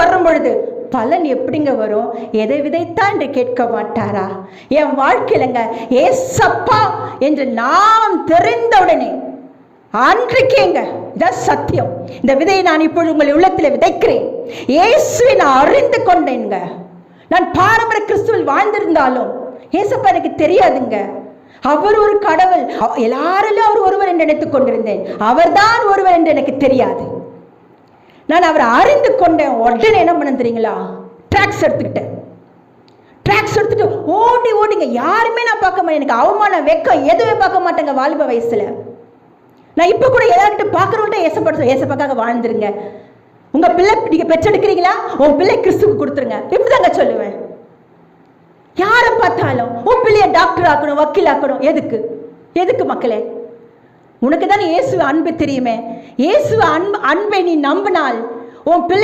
வரும் பொழுது பலன் எப்படிங்க வரும்? எதை விதைத்தா என்று கேட்க மாட்டாரா? என் வாழ்க்கையிலங்க ஏசப்பா என்று நாம் தெரிந்தவுடனே அன்றைக்கேங்க இதான் சத்தியம். இந்த விதையை நான் இப்பொழுது உங்களை உள்ளத்தில் விதைக்கிறேன். இயேசுவை நான் அறிந்து கொண்டேங்க நான் பாரம்பரிய கிறிஸ்துவில் வாழ்ந்திருந்தாலும் ஏசப்பா எனக்கு தெரியாதுங்க. அவர் ஒரு கடவுள். எல்லாரிலும் அவர் ஒருவர் என்று நினைத்துக் கொண்டிருந்தேன். அவர்தான் ஒருவர் என்று எனக்கு தெரியாது. நான் அவரை அறிந்து கொண்டேன். உடனே என்ன பண்ண தெரியுங்களா? ட்ராக்ஸ் எடுத்துக்கிட்டேன். ட்ராக்ஸ் எடுத்துட்டு ஓடி ஓடிங்க யாருமே நான் பார்க்க மாட்டேன். எனக்கு அவமானம் வெக்கம் எதுவுமே பார்க்க மாட்டேங்க வாலிப வயசுல. நான் இப்போ கூட எல்லார்கிட்ட பார்க்குறவங்கள்ட்ட ஏசப்படுத்த ஏசப்பாக்காக வாழ்ந்துருங்க. உங்க பிள்ளை நீங்க பெற்றெடுக்கிறீங்களா? உன் பிள்ளை கிறிஸ்துக்கு கொடுத்துருங்க. இப்படிதாங்க சொல்லுவேன். யாரை பார்த்தாலும் உன் பிள்ளைய டாக்டர் ஆக்கணும் வக்கீல் ஆக்கணும். எதுக்கு? எதுக்கு மக்களே? உனக்கு தானே இயேசு அன்பு தெரியுமே. இயேசு அன்பு அன்பை நீ நம்பினால் உன் பிள்ளை